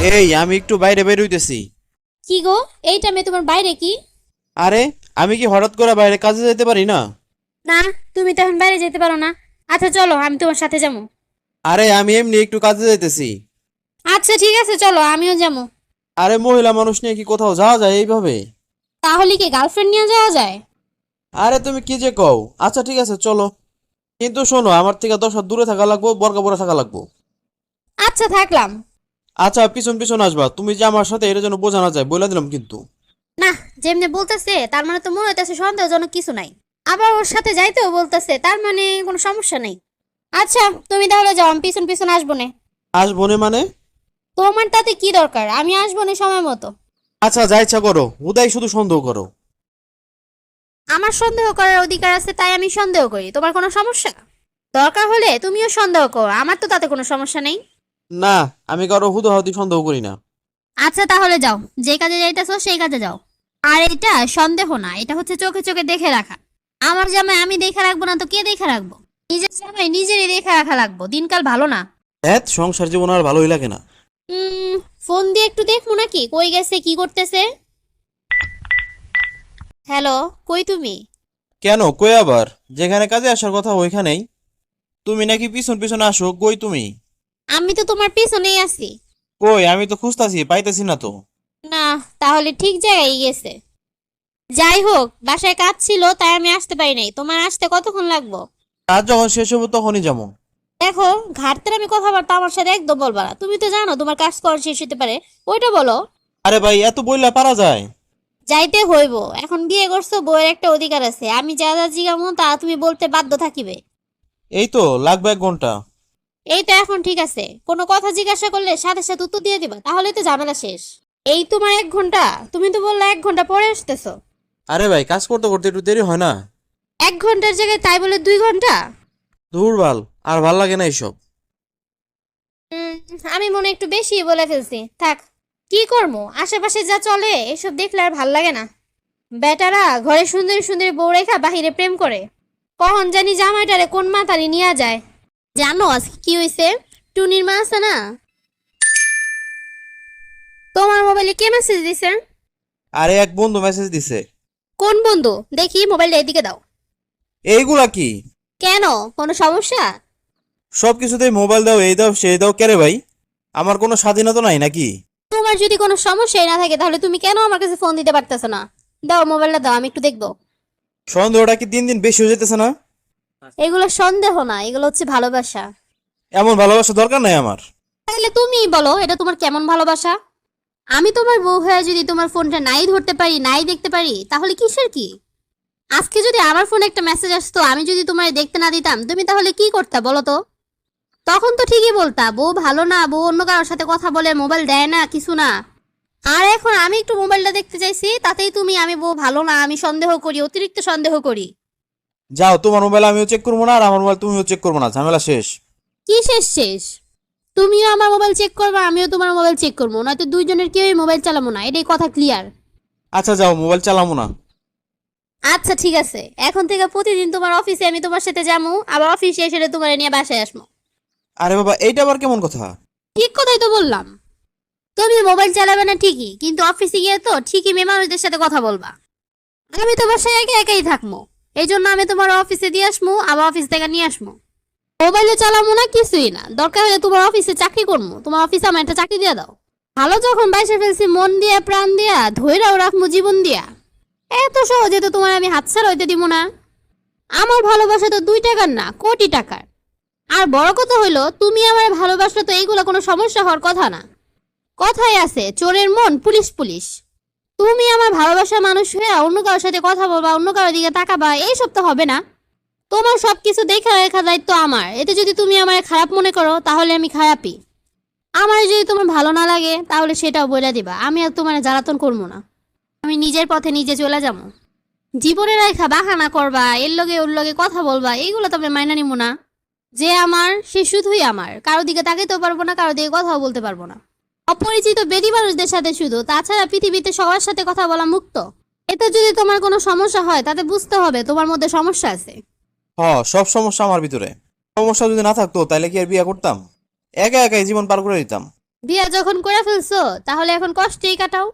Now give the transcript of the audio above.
এই আমি একটু বাইরে বের হইতেছি। কি গো? এই টাইমে তোমার বাইরে কি? আরে আমি কি হঠাৎ করে বাইরে কাজে যেতে পারি না? না তুমি তো এখন বাইরে যেতে পারো না। আচ্ছা চলো আমি তোমার সাথে যাব। আরে আমি এমনি একটু কাজে যাইতেছি। আচ্ছা ঠিক আছে চলো আমিও যাব। আরে মহিলা মানুষ নিয়ে কি কোথাও যাওয়া যায় এইভাবে? তাহলে কি গার্লফ্রেন্ড নিয়ে যাওয়া যায়? আরে তুমি কি যে কও? আচ্ছা ঠিক আছে চলো। কিন্তু শোনো আমার থেকে দশ হাত দূরে থাকা লাগবো বর্গা পরে থাকা লাগবো। আচ্ছা থাকলাম। আচ্ছা পিছন পিছন আসবা। তুমি যে আমার সাথে এটা যেন বোঝানো যায় বলে দিলাম কিন্তু। না যেমনি বলতেছে তার মানে তো মনে হইতেছে সন্দেহজনক কিছু নাই। আবার ওর সাথে যাইতেও বলতেছে তার মানে কোনো সমস্যা নেই। আচ্ছা তুমি তাহলে যাও আমি পিছন পিছন আসব না। আসব নে মানে? তোমার তাতে কি দরকার? আমি আসব না সময় মতো। আচ্ছা যা ইচ্ছা করো। উদয় শুধু সন্দেহ করো। আমার সন্দেহ করার অধিকার আছে তাই আমি সন্দেহ করি। তোমার কোনো সমস্যা? দরকার হলে তুমিও সন্দেহ করো। আমার তো তাতে কোনো সমস্যা নেই। না আমি কারও হুদহাতি সন্দেহ করি না। আচ্ছা তাহলে যাও। যে কাজে যাইতেছো সেই কাজে যাও। আর এটা সন্দেহ না এটা হচ্ছে চোখে চোখে দেখে রাখা। আমার জামাই আমি দেখে রাখব না তো কে দেখে রাখব? নিজের জামাই নিজেরই দেখে রাখা লাগবো দিনকাল ভালো না। এত সংসার জীবন আর ভালোই লাগে না। উম, ফোন দিয়ে একটু দেখব নাকি? কই গেছে কি করতেছে? হ্যালো কই তুমি? কেন কই আবার? যেখানে কাজে আসার কথা ওইখানেই। তুমি নাকি পিছন পিছন আসো কই তুমি? আমি তো তোমার পিছনেই আছি। কই আমি তো খুঁজতাছি পাইতেছি না তো। না তাহলে ঠিক জায়গায় গেছে। যাই হোক বাসায় কাজ ছিল তাই আমি আসতে পারি নাই। তোমার আসতে কতক্ষণ লাগবো? কাজ যখন শেষ হবে তখনই যাব। দেখো ঘাটতে আমি কথাবার্তা আমার সাথে একদম বলবা না। তুমি তো জানো তোমার কাজ করা শেষ হতে পারে। ওইটা বলো। আরে ভাই এত বইলা পারা যায়। যাইতে হইব। এখন বিয়ে করছ বইয়ের একটা অধিকার আছে। আমি যা যা জিগামো তা তুমি বলতে বাধ্য থাকিবে। এই তো লাগবে এক ঘণ্টা। এই তো এখন ঠিক আছে। কোনো কথা জিজ্ঞাসা করলে সাথে সাথে উত্তর দিয়ে দিবা তাহলে তো ঝামেলা শেষ। এই তোমার এক ঘণ্টা তুমি তো বললে এক ঘণ্টা পরে আসতেছো। আরে ভাই কাজ করতে করতে একটু দেরি হয় না। এক ঘণ্টার জায়গায় তাই বলে দুই ঘণ্টা? দুর্বাল আর ভালো লাগে না এইসব। উম, আমি মনে একটু বেশি বলে ফেলছি। থাক কি করব আশেপাশে যা চলে এসব দেখলে আর ভালো লাগে না। বেটারা ঘরে সুন্দরী সুন্দরী বউ রেখা বাহিরে প্রেম করে। কখন জানি জামাইটারে কোন মাতারি নিয়ে যায়। জানো আজকে কি হয়েছে টুনির মা আছে না? তোমার মোবাইলে কে মেসেজ দিছে? আরে এক বন্ধু মেসেজ দিছে। কোন বন্ধু? দেখি মোবাইলটা এদিকে দাও। এইগুলা কি? কেন? কোনো সমস্যা? সব কিছুতেই মোবাইল দাও এই দাও সেই দাও কেরে ভাই? আমার কোনো স্বাধীনতা নাই নাকি? তোমার যদি কোনো সমস্যাই না থাকে তাহলে তুমি কেন আমার কাছে ফোন দিতে পারতেছো না? দাও মোবাইলটা দাও আমি একটু দেখব। সন্দেহটা কি দিন দিন বেশি হয়ে যেতেছে না? এগুলো সন্দেহ না এগুলো হচ্ছে ভালোবাসা। এমন ভালোবাসা দরকার নাই আমার। তাহলে তুমিই বলো এটা তোমার কেমন ভালোবাসা? আমি তোমার বউ হয়ে যদি তোমার ফোনটা নাই ধরতে পারি নাই দেখতে পারি তাহলে কিসের কি? আজকে যদি আমার ফোনে একটা মেসেজ আসতো আমি যদি তোমার দেখতে না দিতাম তুমি তাহলে কি করতে বলো তো? তখন তো ঠিকই বলতা বউ ভালো না বউ অন্য কারোর সাথে কথা বলে মোবাইল দেয় না কিছু না। আর এখন আমি একটু মোবাইলটা দেখতে চাইছি তাতেই তুমি আমি বউ ভালো না আমি সন্দেহ করি অতিরিক্ত সন্দেহ করি। যাও তোমার মোবাইল আমিও চেক করব না আর আমার মোবাইল তুমিও চেক করব না ঝামেলা শেষ। কি শেষ? শেষ তুমিও আমার মোবাইল চেক করবে আমিও তোমার মোবাইল চেক করব নয়তো দুইজনের কেউই মোবাইল চালাবো না এটাই কথা ক্লিয়ার আচ্ছা যাও মোবাইল চালাবো না। আচ্ছা ঠিক আছে। এখন থেকে প্রতিদিন তোমার অফিসে আমি তোমার সাথে যাব আবার অফিসে এসে তোমার নিয়ে বাসায় আসব। আরে বাবা এইটা আবার কেমন কথা? ঠিক কথাই তো বললাম। তুমি মোবাইল চালাবে না ঠিকই কিন্তু অফিসে গিয়ে তো ঠিকই মেয়ে মানুষদের সাথে কথা বলবা। আমি তো বাসায় একা একাই থাকব। এই জন্য আমি তোমার অফিসে দিয়ে আসব আবার অফিস থেকে নিয়ে আসব মোবাইলে চালাবো না, কিছুই না। দরকার হলে তোমার অফিসে চাকরি করব তোমার অফিসে আমার একটা চাকরি দিয়ে দাও। ভালো যখন বাইসে ফেলছি, মন দিয়া, প্রাণ দিয়া ধৈরাও রাখব জীবন দিয়া। এত সহজে তো তোমার আমি হাতছাড়া হইতে দিব না। আমার ভালোবাসা তো দুই টাকার না, কোটি টাকার। আর বড় কথা হইল, তুমি আমার ভালোবাসলে তো এইগুলো কোনো সমস্যা হওয়ার কথা না। কথাই আছে, চোরের মন পুলিশ পুলিশ। তুমি আমার ভালোবাসার মানুষ হয়ে অন্য কারোর সাথে কথা বলবা, অন্য কারোর দিকে তাকাবা, এইসব তো হবে না। তোমার সব কিছু দেখে রেখা দায়িত্ব আমার। এতে যদি তুমি আমার খারাপ মনে করো, তাহলে আমি খারাপই। আমার যদি তোমার ভালো না লাগে, তাহলে সেটাও বলে দিবা। আমি আর তোমার জ্বালাতন করব না। আমি নিজের পথে নিজে চলে যাব। জীবনে রেখা বাহানা করবা, এর লগে ওর লগে কথা বলবা, এইগুলো তবে মাইনা নিব না। যে আমার, সে শুধুই আমার। কারও দিকে তাকাইতেও পারব না, কারও দিকে কথাও বলতে পারব না। অপরিচিত বেদি মানুষদের সাথে শুধু তাছাড়া পৃথিবীতে সবার সাথে কথা বলা মুক্ত। এতে যদি তোমার কোনো সমস্যা হয় তাতে বুঝতে হবে তোমার মধ্যে সমস্যা আছে। হ সব সমস্যা আমার ভিতরে। সমস্যা যদি না থাকতো তাহলে কি আর বিয়ে করতাম? একা একাই জীবন পার করে দিতাম। বিয়ে যখন করে ফেলছো তাহলে এখন কষ্টেই কাটাও।